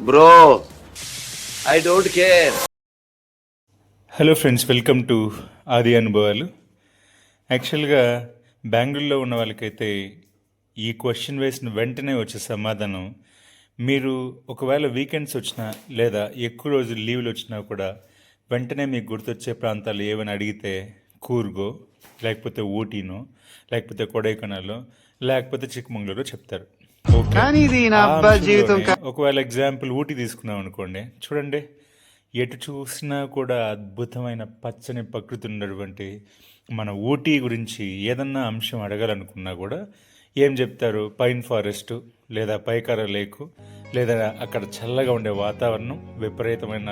Bro I don't care hello friends welcome to Adi అనుభవాలు యాక్చువల్గా బెంగళూరులో ఉన్న వాళ్ళకైతే ఈ క్వశ్చన్ వేసిన వెంటనే వచ్చే సమాధానం మీరు ఒకవేళ వీకెండ్స్ వచ్చినా లేదా ఎక్కువ రోజులు లీవ్లు వచ్చినా కూడా వెంటనే మీకు గుర్తొచ్చే ప్రాంతాలు ఏమైనా అడిగితే కూర్గో లేకపోతే ఊటీనో లేకపోతే కొడైకెనాలో లేకపోతే చిక్కమంగళూరు చెప్తారు. కానీ ఇది నా ఆ అబ్బా జీవితం ఒకవేళ ఎగ్జాంపుల్ ఊటీ తీసుకున్నాం అనుకోండి. చూడండి ఎటు చూసినా కూడా అద్భుతమైన పచ్చని ప్రకృతి ఉన్నటువంటి మన ఊటీ గురించి ఏదన్నా అంశం అడగాలనుకున్నా కూడా ఏం చెప్తారు? పైన్ ఫారెస్ట్ లేదా పైకార లేకు లేదా అక్కడ చల్లగా ఉండే వాతావరణం విపరీతమైన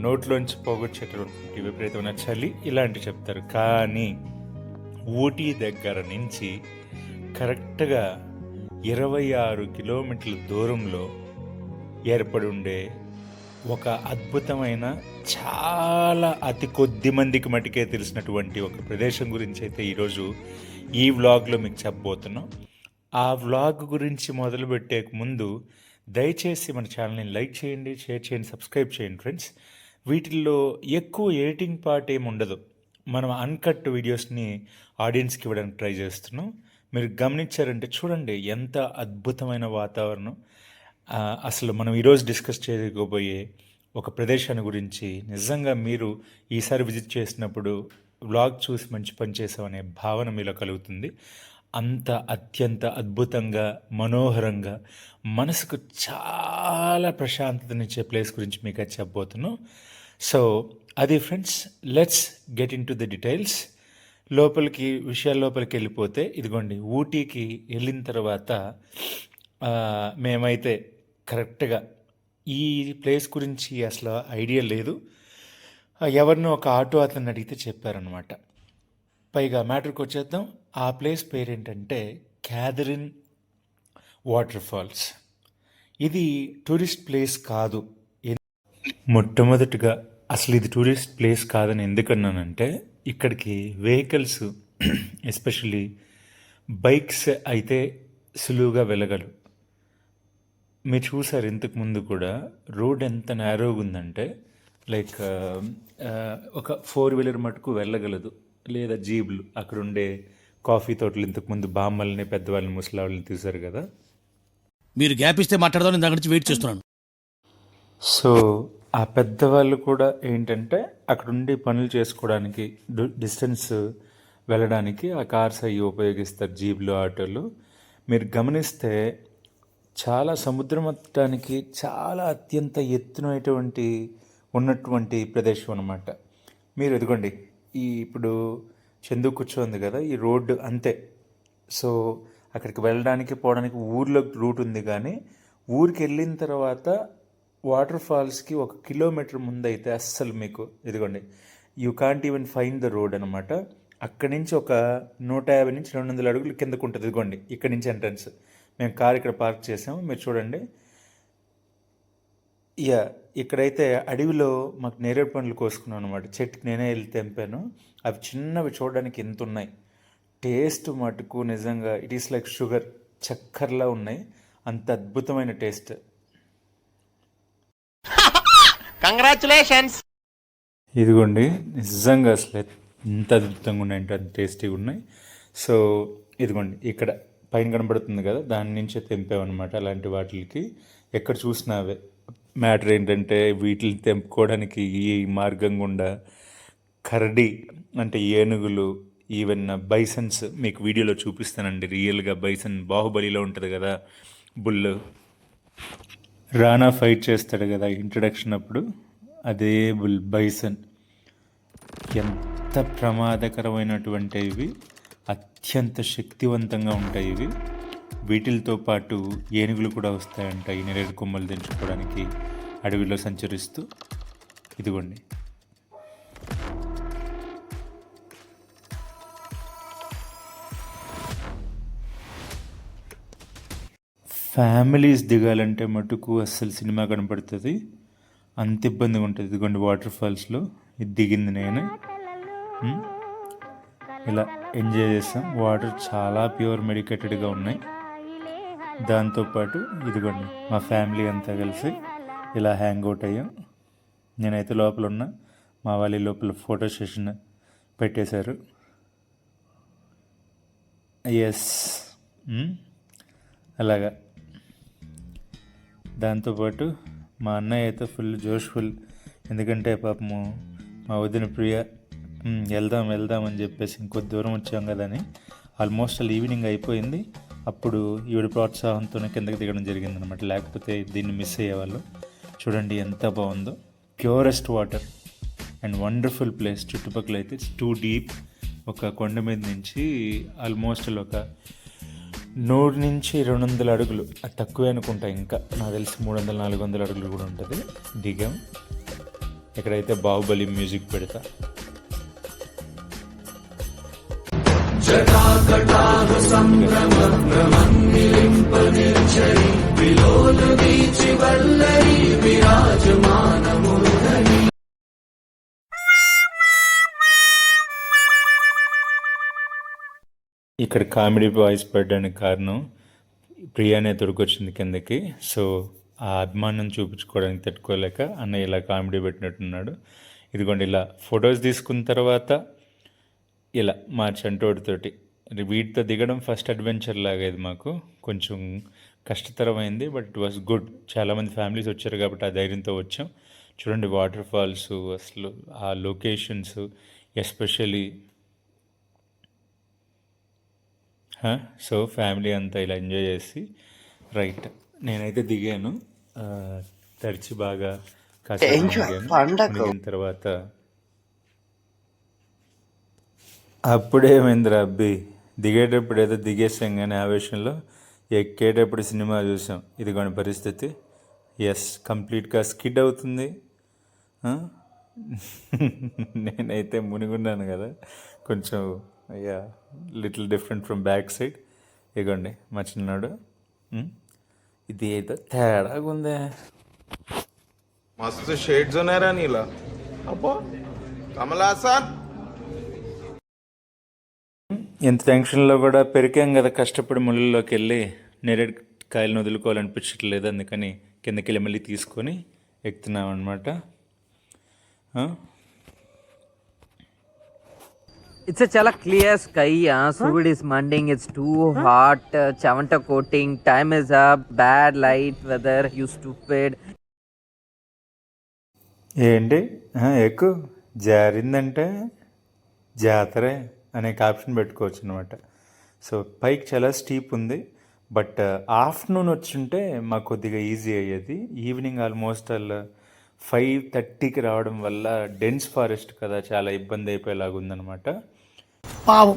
నోట్లోంచి పోగొచ్చేటటువంటి విపరీతమైన చలి ఇలాంటివి చెప్తారు. కానీ ఊటీ దగ్గర నుంచి కరెక్ట్గా ఇరవై ఆరు కిలోమీటర్ల దూరంలో ఏర్పడి ఉండే ఒక అద్భుతమైన చాలా అతి కొద్ది మందికి మటుకే తెలిసినటువంటి ఒక ప్రదేశం గురించి అయితే ఈరోజు ఈ వ్లాగ్లో మీకు చెప్పబోతున్నాం. ఆ వ్లాగ్ గురించి మొదలుపెట్టే ముందు దయచేసి మన ఛానల్ని లైక్ చేయండి షేర్ చేయండి సబ్స్క్రైబ్ చేయండి ఫ్రెండ్స్. వీటిల్లో ఎక్కువ ఎడిటింగ్ పార్ట్ ఏమి ఉండదు మనం అన్కట్ వీడియోస్ని ఆడియన్స్కి ఇవ్వడానికి ట్రై చేస్తున్నాం. మీరు గమనించారంటే చూడండి ఎంత అద్భుతమైన వాతావరణం. అసలు మనం ఈరోజు డిస్కస్ చేయకపోయే ఒక ప్రదేశాన్ని గురించి నిజంగా మీరు ఈసారి విజిట్ చేసినప్పుడు వ్లాగ్ చూసి మంచి పని చేసామనే భావన మీలో కలుగుతుంది. అంత అత్యంత అద్భుతంగా మనోహరంగా మనసుకు చాలా ప్రశాంతతనిచ్చే ప్లేస్ గురించి మీకు చెప్పబోతున్నాను సో అది friends let's get into the details లోపలికి విషయాల లోపలికి వెళ్ళిపోతే ఇదిగోండి ఊటీకి వెళ్ళిన తర్వాత మేమైతే కరెక్ట్గా ఈ ప్లేస్ గురించి అసలు ఐడియా లేదు. ఎవరినో ఒక ఆటో అతను అడిగితే చెప్పారనమాట పైగా మ్యాటర్కి వచ్చేద్దాం. ఆ ప్లేస్ పేరేంటంటే క్యాథరిన్ వాటర్ ఫాల్స్ ఇది టూరిస్ట్ ప్లేస్ కాదు. మొట్టమొదటిగా అసలు ఇది టూరిస్ట్ ప్లేస్ కాదని ఎందుకన్నానంటే ఇక్కడికి వెహికల్స్ ఎస్పెషల్లీ బైక్స్ అయితే సులువుగా వెళ్ళగలవు. మీరు చూసారు ఇంతకు ముందు కూడా రోడ్ ఎంత నేరోగా ఉందంటే లైక్ ఒక ఫోర్ వీలర్ మటుకు వెళ్ళగలదు. లేదా జీబులు అక్కడ ఉండే కాఫీ తోటలు ఇంతకు ముందు బామ్మల్ని పెద్దవాళ్ళని ముసలాళ్ళని చూసారు కదా. మీరు గ్యాప్ ఇస్తే మాట్లాడదాం నేను దగ్గర నుంచి వెయిట్ చేస్తున్నాను. సో ఆ పెద్దవాళ్ళు కూడా ఏంటంటే అక్కడ ఉండి పనులు చేసుకోవడానికి డిస్టెన్స్ వెళ్ళడానికి ఆ కార్స్ అవి ఉపయోగిస్తారు జీబ్లు ఆటోలు. మీరు గమనిస్తే చాలా సముద్ర మట్టానికి చాలా అత్యంత ఎత్తునటువంటి ఉన్నటువంటి ప్రదేశం అన్నమాట. మీరు ఎదుగోండి ఈ ఇప్పుడు చందు కూర్చోంది కదా ఈ రోడ్డు అంతే. సో అక్కడికి వెళ్ళడానికి పోవడానికి ఊర్లో రూట్ ఉంది కానీ ఊరికి వెళ్ళిన తర్వాత వాటర్ ఫాల్స్కి ఒక కిలోమీటర్ ముందు అయితే అస్సలు మీకు ఇదిగోండి you can't even find the road అనమాట అక్కడి నుంచి ఒక నూట యాభై నుంచి రెండు వందల అడుగులు కిందకు ఉంటుంది ఇదిగోండి ఇక్కడి నుంచి ఎంట్రన్స్ మేము కార్ ఇక్కడ పార్క్ చేసాము మీరు చూడండి. యా ఇక్కడైతే అడవిలో మాకు నేరేడు పండ్లు కోసుకున్నాం అనమాట చెట్టుకి నేనే వెళ్ళి తెంపాను. అవి చిన్నవి చూడడానికి ఎంత ఉన్నాయి? టేస్ట్ మటుకు నిజంగా ఇట్ ఈస్ లైక్ షుగర్ చక్కెరలా ఉన్నాయి. అంత అద్భుతమైన టేస్ట్. కంగ్రాచులేషన్స్ ఇదిగోండి నిజంగా అసలు ఎంత అద్భుతంగా ఉన్నాయి అంత టేస్టీగా ఉన్నాయి. సో ఇదిగోండి ఇక్కడ పైన కనబడుతుంది కదా దాని నుంచే తెంపామన్నమాట అలాంటి వాటికి. ఎక్కడ చూసినా అవే. మ్యాటర్ ఏంటంటే వీటిని తెంపుకోవడానికి ఈ మార్గం గుండా కరడి అంటే ఏనుగులు ఈవెన్ బైసన్స్ మీకు వీడియోలో చూపిస్తానండి రియల్గా బైసన్ బాహుబలిలో ఉంటుంది కదా బుల్ రానా ఫైట్ చేస్తాడు కదా ఇంట్రడక్షన్ అప్పుడు అదే బుల్ బైసన్. ఎంత ప్రమాదకరమైనటువంటి ఇవి. అత్యంత శక్తివంతంగా ఉంటాయి ఇవి. వీటితో పాటు ఏనుగులు కూడా వస్తాయంట ఈ నెరేడు కొమ్మలు తెంచుకోవడానికి అడవిలో సంచరిస్తూ. ఇదిగోండి. ఫ్యామిలీస్ దిగాలంటే మటుకు అస్సలు సినిమా కనపడుతుంది. అంత ఇబ్బందిగా ఉంటుంది. ఇదిగోండి వాటర్ ఫాల్స్లో. ఇది దిగింది నేను. ఇలా ఎంజాయ్ చేస్తాం. వాటర్ చాలా ప్యూర్ మెడికేటెడ్గా ఉన్నాయి. దాంతోపాటు ఇదిగోండి మా ఫ్యామిలీ అంతా కలిసి ఇలా హ్యాంగ్ అవుట్ అయ్యాం. నేనైతే లోపల ఉన్నా. మా వాళ్ళ లోపల ఫోటో సెషన్ పెట్టేశారు. ఎస్ అలాగా. దాంతోపాటు మా అన్నయ్య అయితే ఫుల్ జోష్ఫుల్. ఎందుకంటే పాపము మా వదిన ప్రియ వెళ్దాం వెళ్దాం అని చెప్పేసి ఇంకొద్ది దూరం వచ్చాం కదా అని ఆల్మోస్ట్ అలా ఈవినింగ్ అయిపోయింది. అప్పుడు ఈవిడ ప్రోత్సాహంతోనే కిందకి దిగడం జరిగింది అనమాట లేకపోతే దీన్ని మిస్ అయ్యేవాళ్ళు. చూడండి ఎంత బాగుందో. Purest water and wonderful place. చుట్టుపక్కల అయితే ఇట్స్ టూ డీప్. ఒక కొండ మీద నుంచి ఆల్మోస్ట్ ఒక నూరు నుంచి రెండు వందల అడుగులు. అది తక్కువే అనుకుంటా ఇంకా. నాకు తెలిసి మూడు వందల నాలుగు వందల అడుగులు కూడా ఉంటుంది. దిగాం. ఎక్కడైతే బాహుబలి మ్యూజిక్ పెడతా. ఇక్కడ కామెడీ వాయిస్ పెట్టడానికి కారణం ప్రియానే దొరికొచ్చింది కిందకి. సో ఆ అభిమానం చూపించుకోవడానికి తట్టుకోలేక అన్నయ్య ఇలా కామెడీ పెట్టినట్టున్నాడు. ఇదిగోండి ఇలా ఫొటోస్ తీసుకున్న తర్వాత ఇలా మా చంటోడితోటి వీటితో దిగడం ఫస్ట్ అడ్వెంచర్ లాగా ఇది మాకు. కొంచెం కష్టతరమైంది బట్ ఇట్ వాస్ గుడ్. చాలామంది ఫ్యామిలీస్ వచ్చారు కాబట్టి ఆ ధైర్యంతో వచ్చాం. చూడండి వాటర్ ఫాల్స్ అసలు ఆ లొకేషన్స్ ఎస్పెషలీ సో ఫ్యామిలీ అంతా ఇలా ఎంజాయ్ చేసి రైట్ నేనైతే దిగాను. తడిచి బాగా. మునిగిన తర్వాత. అప్పుడేమైందిరా అబ్బి? దిగేటప్పుడు ఏదో దిగేసాం కానీ ఆవేశంలో ఎక్కేటప్పుడు సినిమా చూసాం. ఇదిగోని పరిస్థితి. ఎస్ కంప్లీట్గా స్కిడ్ అవుతుంది? నేనైతే మునిగున్నాను కదా. కొంచెం yeah little different from back side ఇగోండి మా చిన్నాడు. ఇది అయితే తేడాగా ఉందే. మస్తు షేడ్స్ ఉన్నారా నీలా. అబ్బో కమలాసా ఎంత టెన్షన్లో కూడా పెరికాం కదా కష్టపడి ముళ్ళల్లోకి వెళ్ళి నేరేడు కాయలను వదులుకోవాలనిపించట్లేదు అందుకని కిందకి వెళ్ళి మళ్ళీ తీసుకొని ఎక్కుతున్నాం అనమాట Clear sky. Uh, Suvud is mending. It's too hot. Uh, Chavanta coating. Time is up. Bad light. Weather. You stupid. ఏంటి ఎక్కువ జారిందంటే జాతరే అనే ఆప్షన్ పెట్టుకోవచ్చు అనమాట సో పైకి చాలా స్టీప్ ఉంది బట్ ఆఫ్టర్నూన్ వచ్చుంటే మాకు కొద్దిగా ఈజీ అయ్యేది ఈవినింగ్ ఆల్మోస్ట్ అలా ఫైవ్ థర్టీకి రావడం వల్ల డెన్స్ ఫారెస్ట్ కదా చాలా ఇబ్బంది అయిపోయేలాగా ఉందన్నమాట పావం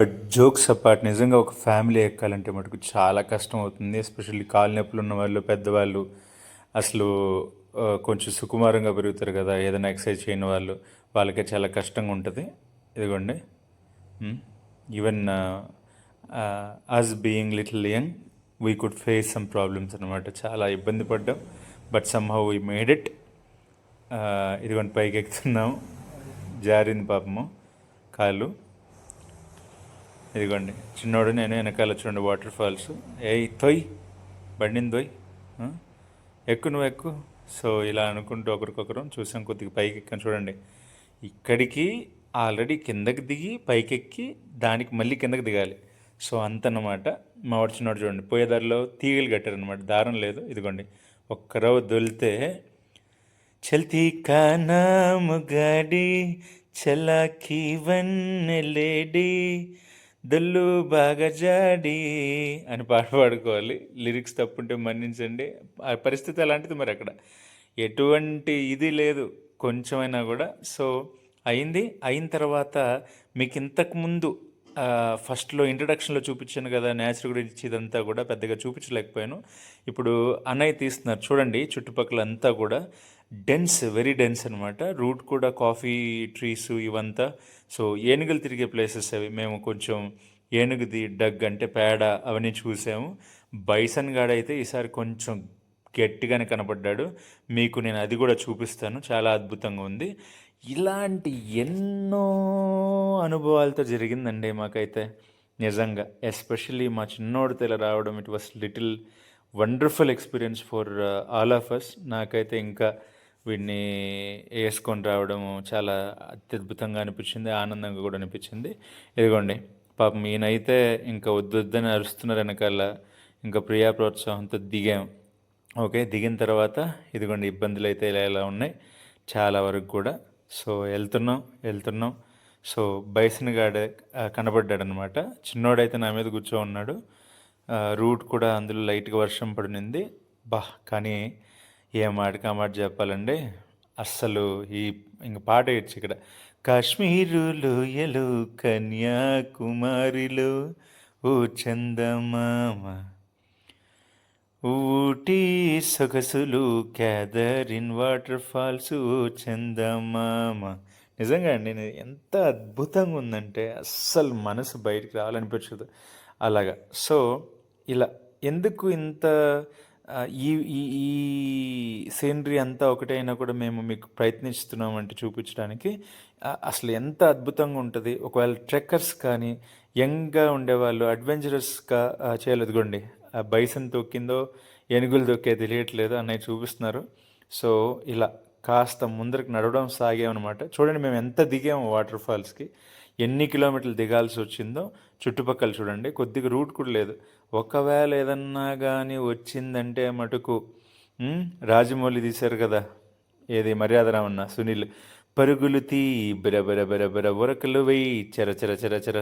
బట్ జోక్స్ అపార్ట్ నిజంగా ఒక ఫ్యామిలీ ఎక్కాలంటే మటుకు చాలా కష్టం అవుతుంది ఎస్పెషల్లీ కాలు నొప్పులు ఉన్న వాళ్ళు పెద్దవాళ్ళు. అసలు కొంచెం సుకుమారంగా పెరుగుతారు కదా ఏదైనా ఎక్సర్సైజ్ చేయని వాళ్ళు. వాళ్ళకి చాలా కష్టంగా ఉంటుంది. ఇదిగోండి. Even us being little young we could face some problems అనమాట చాలా ఇబ్బంది పడ్డాం but somehow we made it ఇదిగోండి పైకి ఎక్కుతున్నాం జారింది పాపము. కాళ్ళు ఇదిగోండి చిన్నోడు నేను వెనకాల చూడండి వాటర్ ఫాల్స్. ఏయ్ తొయ్ బండిని తొయ్. ఎక్కు నువ్వు ఎక్కు. సో ఇలా అనుకుంటూ ఒకరికొకరు చూసాం కొద్దిగా పైకి ఎక్కాను చూడండి. ఇక్కడికి ఆల్రెడీ కిందకి దిగి పైకెక్కి దానికి మళ్ళీ కిందకి దిగాలి. సో అంతనమాట మా వాడు చిన్నోడు చూడండి. పోయేదారిలో తీగలు కట్టారనమాట దారం లేదు. ఇదిగోండి ఒక్కరవ దొలితే చల్తీ కనాము గడి గాడి చలాకి వన్నెలేడి దొల్లు బాగా జాడి అని పాట పాడుకోవాలి. లిరిక్స్ తప్పుంటే మన్నించండి. ఆ పరిస్థితి అలాంటిది మరి అక్కడ. ఎటువంటి ఇది లేదు కొంచెమైనా కూడా. సో అయింది. అయిన తర్వాత మీకు ఇంతకుముందు ఫస్ట్లో ఇంట్రడక్షన్లో చూపించాను కదా నేచర్ గురించి ఇదంతా కూడా పెద్దగా చూపించలేకపోయాను. ఇప్పుడు అన్నయ్య తీస్తున్నారు. చూడండి చుట్టుపక్కల అంతా కూడా. డెన్స్ వెరీ డెన్స్ అనమాట రూట్ కూడా కాఫీ ట్రీస్ ఇవంతా. సో ఏనుగులు తిరిగే ప్లేసెస్ అవి. మేము కొంచెం ఏనుగుది డగ్ అంటే పేడ అవన్నీ చూసాము. బైసన్ గాడైతే అయితే ఈసారి కొంచెం గట్టిగానే కనపడ్డాడు. మీకు నేను అది కూడా చూపిస్తాను. చాలా అద్భుతంగా ఉంది. ఇలాంటి ఎన్నో అనుభవాలతో జరిగిందండి మాకైతే. నిజంగా. ఎస్పెషల్లీ మా చిన్నోడితో ఇలా రావడం it was little wonderful experience for all of us నాకైతే ఇంకా వీడిని వేసుకొని రావడం చాలా అత్యద్భుతంగా అనిపించింది ఆనందంగా కూడా అనిపించింది. ఇదిగోండి పాపం ఈయనైతే ఇంకా వద్దు వద్దని అరుస్తున్నారు వెనకాల. ఇంకా ప్రియా ప్రోత్సాహంతో దిగాం. ఓకే దిగిన తర్వాత ఇదిగోండి ఇబ్బందులు అయితే ఇలా ఇలా ఉన్నాయి చాలా వరకు కూడా. సో వెళ్తున్నాం వెళ్తున్నాం. సో బైసన్ గాడే కనబడ్డాడు అనమాట చిన్నోడైతే నా మీద కూర్చో ఉన్నాడు. రూట్ కూడా అందులో లైట్గా వర్షం పడినింది. బా కానీ ఏ మాటకి ఆ మాట చెప్పాలండి? అస్సలు ఈ ఇంక పాట ఇచ్చి ఇక్కడ. కాశ్మీరు లోయలు కన్యాకుమారిలో ఓ చందమామ. ఊటీ సొగసులు క్యాదరిన్ వాటర్ ఫాల్స్ ఓ చందమామ. నిజంగా అండి నేను ఎంత అద్భుతంగా ఉందంటే అస్సలు మనసు బయటికి రావాలనిపించదు. అలాగా. సో ఇలా ఎందుకు ఇంత ఈ ఈ ఈ సీనరీ అంతా ఒకటైనా కూడా మేము మీకు ప్రయత్నిస్తున్నామంటే చూపించడానికి అసలు ఎంత అద్భుతంగా ఉంటుంది. ఒకవేళ ట్రెక్కర్స్ కానీ యంగ్గా ఉండేవాళ్ళు అడ్వెంచరస్గా చేయలేదుగోండి ఆ బైసన్ తొక్కిందో ఏనుగులు తొక్కే తెలియట్లేదు అన్నవి చూపిస్తున్నారు. సో ఇలా కాస్త ముందరికి నడవడం సాగామన్నమాట. చూడండి మేము ఎంత దిగాము వాటర్ ఫాల్స్కి ఎన్ని కిలోమీటర్లు దిగాల్సి వచ్చిందో చుట్టుపక్కల చూడండి కొద్దిగా రూట్ కూడా లేదు. ఒకవేళ ఏదన్నా కానీ వచ్చిందంటే మటుకు రాజమౌళి తీశారు కదా ఏది మర్యాద రామన్న సునీల్. పరుగులు తీ బిర బిర బిర బిర ఉరకలు వేయి చెర చెర చెర చెర.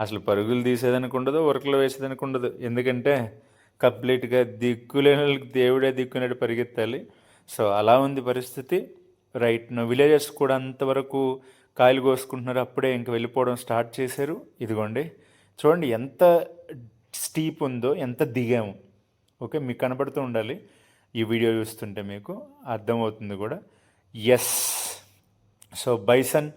అసలు పరుగులు తీసేదానికి ఉండదు ఉరకలు వేసేదానికి ఉండదు. ఎందుకంటే కంప్లీట్గా దిక్కులేని వాళ్ళకి దేవుడే దిక్కునట్టు పరిగెత్తాలి. సో అలా ఉంది పరిస్థితి. రైట్ విలేజెస్ కూడా అంతవరకు కాయలు కోసుకుంటున్నారు. అప్పుడే ఇంక వెళ్ళిపోవడం స్టార్ట్ చేశారు. ఇదిగోండి. చూడండి ఎంత స్టీప్ ఉందో ఎంత దిగాము. ఓకే మీకు కనపడుతూ ఉండాలి. ఈ వీడియో చూస్తుంటే మీకు అర్థమవుతుంది కూడా. Yes so bison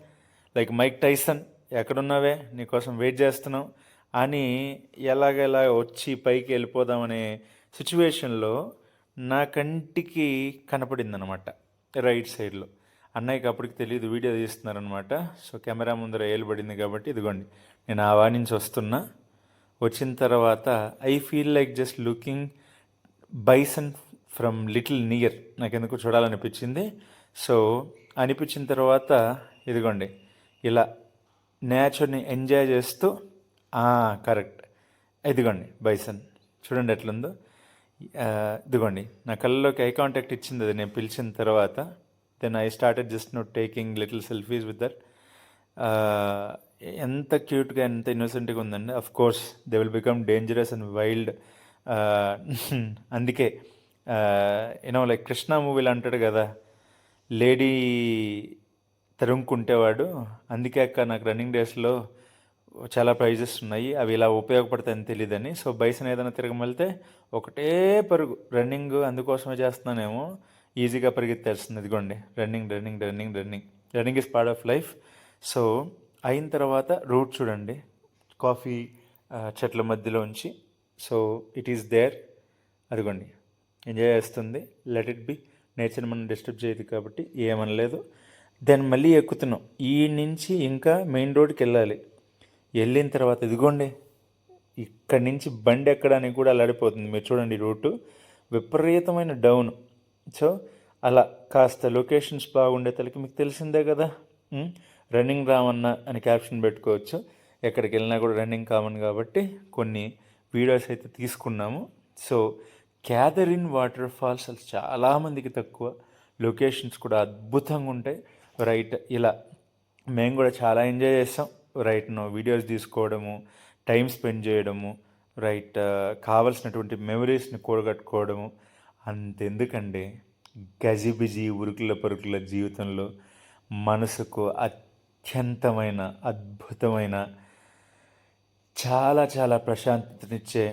like Mike Tyson ఎక్కడున్నావే? నీకోసం వెయిట్ చేస్తున్నాం. అని ఎలాగెలా వచ్చి పైకి వెళ్ళిపోదామనే సిచ్యువేషన్లో నా కంటికి కనపడింది రైట్ సైడ్లో అన్నయ్యకి అప్పటికి తెలియదు వీడియో తీస్తున్నారనమాట సో కెమెరా ముందర ఏలుబడింది కాబట్టి ఇదిగోండి నేను ఆ వారి నుంచి వస్తున్నా. వచ్చిన తర్వాత I feel like just looking bison from little near. నాకెందుకు చూడాలనిపించింది. సో అనిపించిన తర్వాత ఇదిగోండి ఇలా నేచర్ని ఎంజాయ్ చేస్తూ కరెక్ట్ ఇదిగోండి బైసన్ చూడండి ఎట్లుందో. ఇదిగోండి నా కళ్ళలోకి ఐ కాంటాక్ట్ ఇచ్చింది అది నేను పిలిచిన తర్వాత. Then I started just note taking little selfies with that ఎంత క్యూట్గా ఎంత ఇన్నోసెంట్గా ఉందండి. Of course they will become dangerous and wild అందుకే యూనో లైక్ కృష్ణ మూవీలో అంటాడు కదా లేడీ తరుముకుంటేవాడు. అందుకే అక్క నాకు రన్నింగ్ డేస్లో చాలా ప్రైజెస్ ఉన్నాయి. అవి ఇలా ఉపయోగపడతాయని తెలియదని సో బైసన్ ఏదైనా తిరగమెళ్తే ఒకటే పరుగు. రన్నింగ్ అందుకోసమే చేస్తున్నానేమో. ఈజీగా పరిగెత్తేస్తుంది ఇదిగోండి running running running running running is part of life so అయిన తర్వాత రూట్ చూడండి. కాఫీ చెట్ల మధ్యలో ఉంచి. సో ఇట్ ఈస్ దేర్ అదిగోండి ఎంజాయ్ చేస్తుంది. లెట్ ఇట్ బి నేచర్ మనం డిస్టర్బ్ చేయదు కాబట్టి ఏమనలేదు. దెన్ మళ్ళీ ఎక్కుతున్నాం. ఈ నుంచి ఇంకా మెయిన్ రోడ్కి వెళ్ళాలి. వెళ్ళిన తర్వాత ఇదిగోండి ఇక్కడి నుంచి బండి ఎక్కడానికి కూడా అల్లాడిపోతుంది. మీరు చూడండి రూటు విపరీతమైన డౌన్ సో అలా కాస్త లొకేషన్స్ బాగుండే తలకి మీకు తెలిసిందే కదా. రన్నింగ్ రామన్న అని క్యాప్షన్ పెట్టుకోవచ్చు. ఎక్కడికి వెళ్ళినా కూడా రన్నింగ్ కామన్ కాబట్టి కొన్ని వీడియోస్ అయితే తీసుకున్నాము. సో క్యాదరిన్ వాటర్ ఫాల్స్ అసలు చాలామందికి తక్కువ. లొకేషన్స్ కూడా అద్భుతంగా ఉంటాయి. రైట్ ఇలా మేము కూడా చాలా ఎంజాయ్ చేస్తాం. రైట్ను వీడియోస్ తీసుకోవడము టైం స్పెండ్ చేయడము రైట్ కావలసినటువంటి మెమరీస్ని కూడగట్టుకోవడము అంతెందుకండి గజిబిజి ఉరుకుల పరుకుల జీవితంలో మనసుకు అత్యంతమైన అద్భుతమైన చాలా చాలా ప్రశాంతతనిచ్చే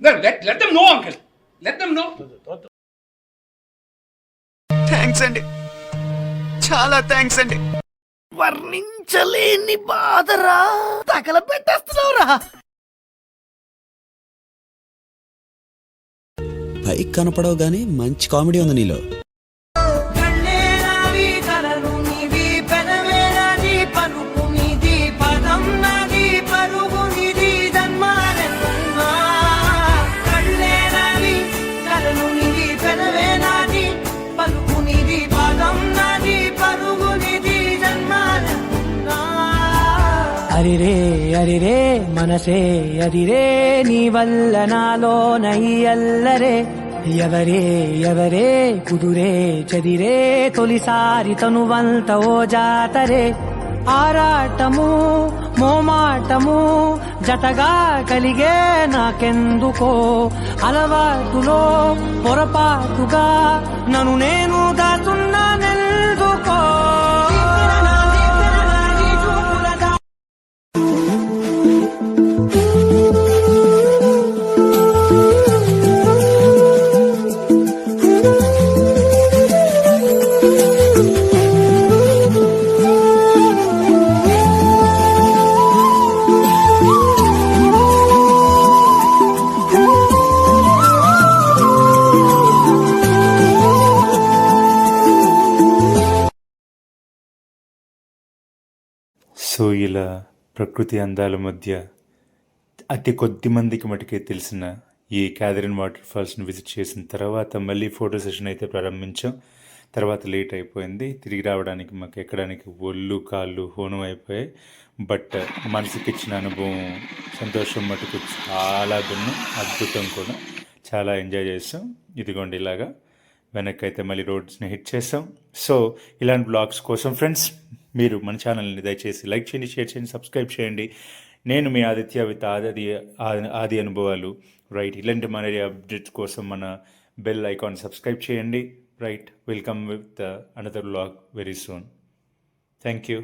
let, let them know, uncle. Let them know. Thanks అండి. చాలా థ్యాంక్స్ అండి. వర్ణించలేని బాధరా. తగలబెట్టేస్తున్నావురా. పైకి కనపడవు గానీ మంచి కామెడీ ఉంది నీలో. అరిరే అరిరే మనసే అరిరే నీ వల్ల నాలో నయ్యల్లరే. ఎవరే ఎవరే కుదురే చదిరే తొలిసారి తనువంత ఓ జాతరే. ఆరాటము మోమాటము జతగా కలిగే నాకెందుకో? అలవాటులో పొరపాటుగా నన్ను నేను దాచున్న సో ఇలా ప్రకృతి అందాల మధ్య అతి కొద్ది మందికి మటుకే తెలిసిన ఈ క్యాథరిన్ వాటర్ ఫాల్స్ని విజిట్ చేసిన తర్వాత మళ్ళీ ఫోటో సెషన్ అయితే ప్రారంభించాం. తర్వాత లేట్ అయిపోయింది. తిరిగి రావడానికి మాకు ఎక్కడానికి ఒళ్ళు కాళ్ళు హోనం అయిపోయాయి. బట్ మనసుకి ఇచ్చిన అనుభవం సంతోషం మటుకు చాలా భిన్నం అద్భుతం కూడా. చాలా ఎంజాయ్ చేసాం ఇదిగోండి ఇలాగా. వెనక్కి అయితే మళ్ళీ రోడ్స్ని హిట్ చేసాం సో ఇలాంటి బ్లాగ్స్ కోసం ఫ్రెండ్స్ మీరు మన ఛానల్ని దయచేసి లైక్ చేయండి షేర్ చేయండి సబ్స్క్రైబ్ చేయండి నేను మీ ఆదిత్య విత్ ఆది ఆది- ఆది అనుభవాలు రైట్ ఇలాంటి మన అప్డేట్స్ కోసం మన బెల్ ఐకాన్ సబ్స్క్రైబ్ చేయండి right welcome with another blog very soon thank you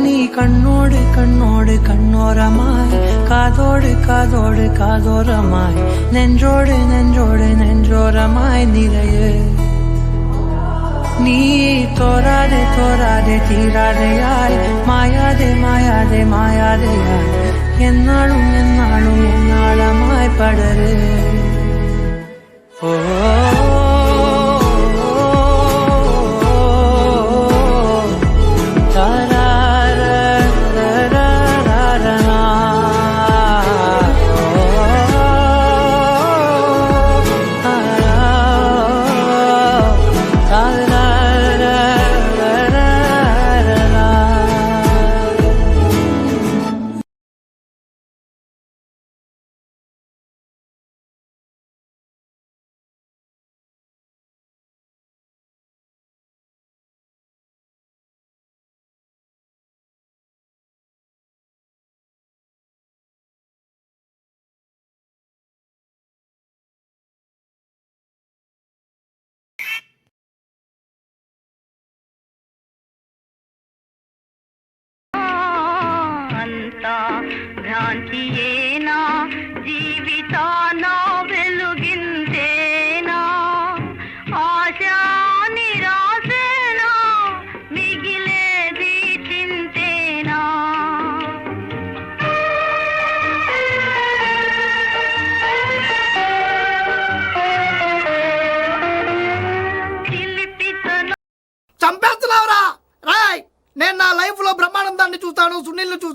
நீ கண்ணோடு கண்ணோடு கண்ணோரமாய் காதோடு காதோடு காதோரமாய் நெஞ்சோடு நெஞ்சோடு நெஞ்சோரமாய் நிறைய நீ তোরারে তোরারে தீராதே யாய் மாயாதே மாயாதே மாயாதே யாய் என்னாலும் என்னாலும் என்னாலமாய் படரு ஓ be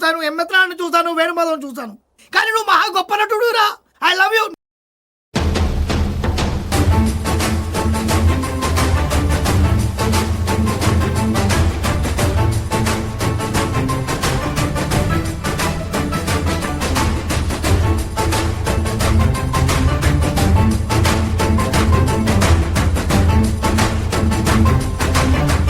సునీల్ని చూస్తాను ఎమ్మెత్రాన్ని చూస్తాను వేణుమాధవం చూస్తాను కానీ నువ్వు మహా గొప్ప నటుడు రా ఐ లవ్ యూ